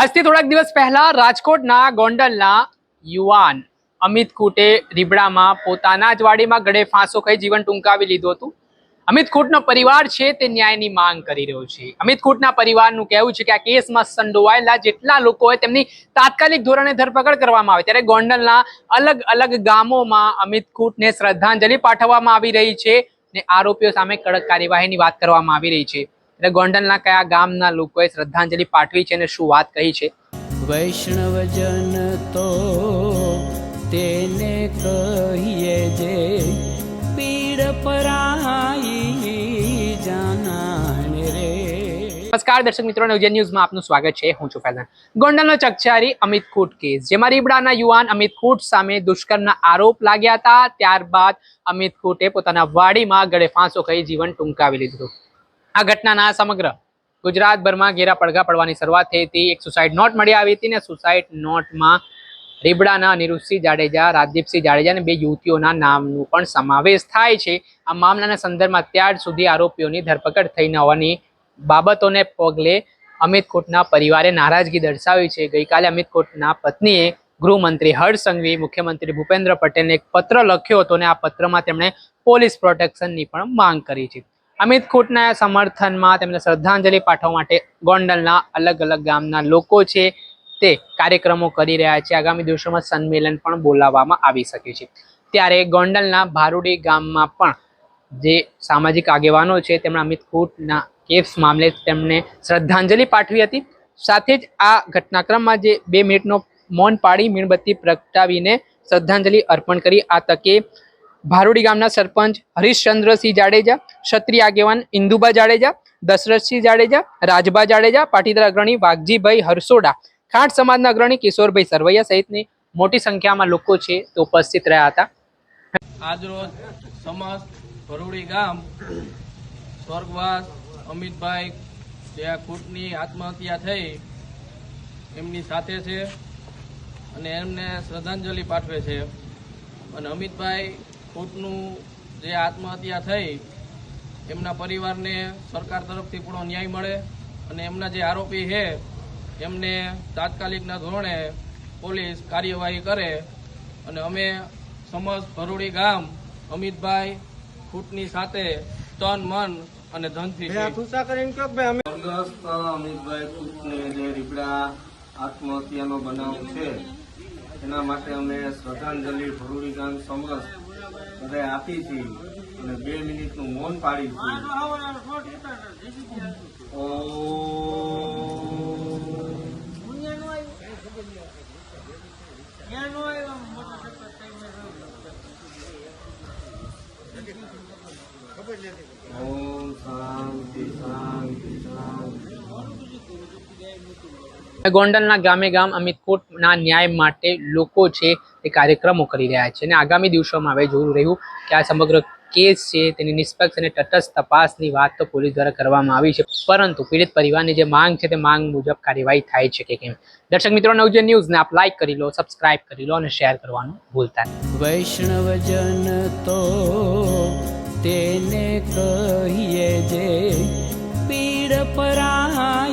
આજથી થોડાક દિવસ પહેલા રાજકોટના ગોંડલના યુવાન અમિત કુટે રીબડામાં પોતાના જ વાડીમાં ગળે ફાંસો ખાઈ જીવન ટૂંકાવી લીધું હતું. અમિત ખૂટનો પરિવાર છે તે ન્યાયની માંગ કરી રહ્યો છે. અમિત ખૂટના પરિવારનું કહેવું છે કે આ કેસમાં સંડોવાયેલા જેટલા લોકો હોય તેમની તાત્કાલિક ધોરણે ધરપકડ કરવામાં આવે, ત્યારે ગોંડલના અલગ અલગ ગામોમાં અમિત ખૂટને શ્રદ્ધાંજલિ પાઠવવામાં આવી રહી છે ને આરોપીઓ સામે કડક કાર્યવાહીની વાત કરવામાં આવી રહી છે. એટલે ગોંડલના કયા ગામના લોકોએ શ્રદ્ધાંજલિ પાઠવી છે અને શું વાત કહી છે? વૈષ્ણવજન તો તેને કહીએ જે પીડ પરાઈ જાનાને રે. નમસ્કાર દર્શક મિત્રો નવજન ન્યૂઝમાં આપનું સ્વાગત છે. હું છું ફૈઝાન. ગોંડલનો ચકચારી અમિત ખૂટ કેસ જેમાં રીબડાના યુવાન અમિત ખૂટ સામે દુષ્કર્મના આરોપ લાગ્યા હતા. ત્યારબાદ અમિત ખૂટે પોતાના વાડીમાં ગળે ફાંસો ખાઈ જીવન ટૂંકાવી લીધું આ ઘટનાના સમગ્ર ગુજરાતભરમાં ઘેરા પડઘા પડવાની શરૂઆત થઈ હતી. એક સુસાઇડ નોટ મળી આવી હતી ને સુસાઇડ નોટમાં રીબડાના અનિરુદ્ધસિંહ જાડેજા, રાજદીપસિંહ જાડેજા અને બે યુવતીઓના નામનું પણ સમાવેશ થાય છે. આ મામલાના સંદર્ભમાં અત્યાર સુધી આરોપીઓની ધરપકડ થઈ ન હોવાની બાબતોને પગલે અમિત કોટના પરિવારે નારાજગી દર્શાવી છે. ગઈકાલે અમિત કોટના પત્નીએ ગૃહમંત્રી હર્ષ સંઘવી, મુખ્યમંત્રી ભૂપેન્દ્ર પટેલને એક પત્ર લખ્યો હતો અને આ પત્રમાં તેમણે પોલીસ પ્રોટેક્શનની પણ માંગ કરી છે. અમિત ખૂટના સમર્થનમાં તેમને શ્રદ્ધાંજલિ પાઠવવા માટે ગોંડલના અલગ અલગ ગામના લોકો છે તે કાર્યક્રમો કરી રહ્યા છે. આગામી દિવસોમાં સંમેલન પણ બોલાવવામાં આવી શકે છે. ત્યારે ગોંડલના ભારુડી ગામમાં પણ જે સામાજિક આગેવાનો છે, તેમણે અમિત ખૂટના કેસ મામલે તેમને શ્રદ્ધાંજલિ પાઠવી હતી. સાથે જ આ ઘટનાક્રમમાં જે બે મિનિટનો મૌન પાડી મીણબત્તી પ્રગટાવીને શ્રદ્ધાંજલિ અર્પણ કરી, આ તકે ભારુડી ગામના સરપંચ હરીશચંદ્રસિંહ જાડેજા, ક્ષત્રિય આગેવાન ઇન્દુબા જાડેજા, દશરથસિંહ જાડેજા, રાજભા જાડેજા, પાટીદાર અગ્રણી વાઘજીભાઈ હરસોડા ખાંટ સમાજના અગ્રણી કિશોરભાઈ સરવૈયા સહિતની મોટી સંખ્યામાં લોકો છે તે ઉપસ્થિત રહ્યા હતા. આજરોજ સમાજ ભરૂડી ગામ સ્વર્ગવાસ અમિતભાઈ જે આ ખૂટની આત્મહત્યા થઈ એમની સાથે છે અને એમને શ્રદ્ધાંજલિ પાઠવે છે. અને અમિતભાઈ ખૂટનું જે આત્મહત્યા થઈ એમના પરિવારને સરકાર તરફથી પૂરો ન્યાય મળે અને એમના જે આરોપી છે એમને તાત્કાલિકના ધોરણે પોલીસ કાર્યવાહી કરે અને અમે સમસ્ત ભરૂડી ગામ અમિતભાઈ ખૂટની સાથે તન મન અને ધનથી. સ્વર્ગસ્થ અમિતભાઈ કુટને જે રીબડા આત્મહત્યાનો બનાવ છે એના માટે અમે શ્રદ્ધાંજલિ ભરૂડી ગામ સમસ્ત બધાએ આપી છે અને બે મિનિટનું મૌન પાડી છે. ઓમ શાંતિ શાંતિ શાંતિ. ગોંડલના ગામે ગામ અમિત કોટના ન્યાય માટે લોકો છે તે કાર્યક્રમો કરી રહ્યા છે અને આગામી દિવસોમાં હવે જોવું રહ્યું કે આ સમગ્ર કેસ છે તેની નિષ્પક્ષ અને તટસ્થ તપાસની વાત તો પોલીસ દ્વારા કરવામાં આવી છે. પરંતુ પીડિત પરિવારની જે માંગ છે તે માંગ મુજબ કાર્યવાહી થાય છે કે કેમ? દર્શક મિત્રો, નવજન ન્યૂઝને આપ લાઇક કરી લો સબસ્ક્રાઇબ કરી લો અને શેર કરવાનું ભૂલતા નહીં. વૈષ્ણવજન તો તેને કહીએ જે પીડ પરાઈ